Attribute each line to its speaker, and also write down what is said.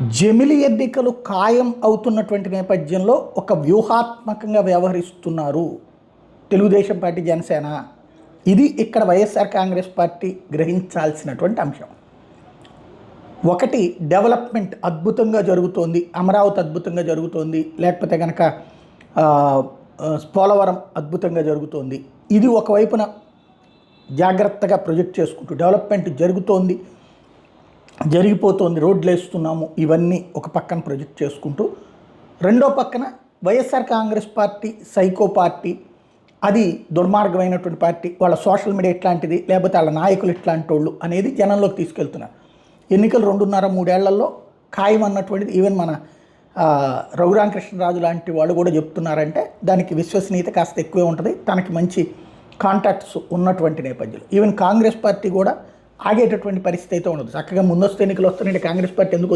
Speaker 1: జమిలి ఎన్నికలు ఖాయం అవుతున్నటువంటి నేపథ్యంలో ఒక వ్యూహాత్మకంగా వ్యవహరిస్తున్నారు. తెలుగుదేశం పార్టీ జనసేన. ఇది ఇక్కడ వైఎస్ఆర్ కాంగ్రెస్ పార్టీ గ్రహించాల్సినటువంటి అంశం. ఒకటి డెవలప్మెంట్ అద్భుతంగా జరుగుతోంది అమరావతి అద్భుతంగా జరుగుతోంది లేకపోతే కనుక పోలవరం అద్భుతంగా జరుగుతోంది. ఇది ఒకవైపున జాగ్రత్తగా ప్రొజెక్ట్ చేసుకుంటూ డెవలప్మెంట్ జరుగుతోంది. జరిగిపోతోంది రోడ్లు వేస్తున్నాము ఇవన్నీ ఒక పక్కన ప్రొజెక్ట్ చేసుకుంటూ రెండో పక్కన YSR Congress party psycho party అది దుర్మార్గమైనటువంటి పార్టీ వాళ్ళ సోషల్ మీడియా ఎట్లాంటిది లేకపోతే వాళ్ళ నాయకులు ఇట్లాంటి వాళ్ళు అనేది జనంలోకి తీసుకెళ్తున్నారు. ఎన్నికలు రెండున్నర మూడేళ్ళలో ఖాయం అన్నటువంటిది ఈవెన్ మన రఘురామకృష్ణరాజు లాంటి వాళ్ళు కూడా చెప్తున్నారంటే దానికి విశ్వసనీయత కాస్త ఎక్కువే ఉంటుంది తనకి మంచి కాంటాక్ట్స్ ఉన్నటువంటి నేపథ్యంలో. ఈవెన్ కాంగ్రెస్ పార్టీ కూడా ఆగేటటువంటి పరిస్థితి అయితే ఉండదు. చక్కగా ముందస్తు ఎన్నికలు వస్తున్నాయి. కాంగ్రెస్ పార్టీ ఎందుకు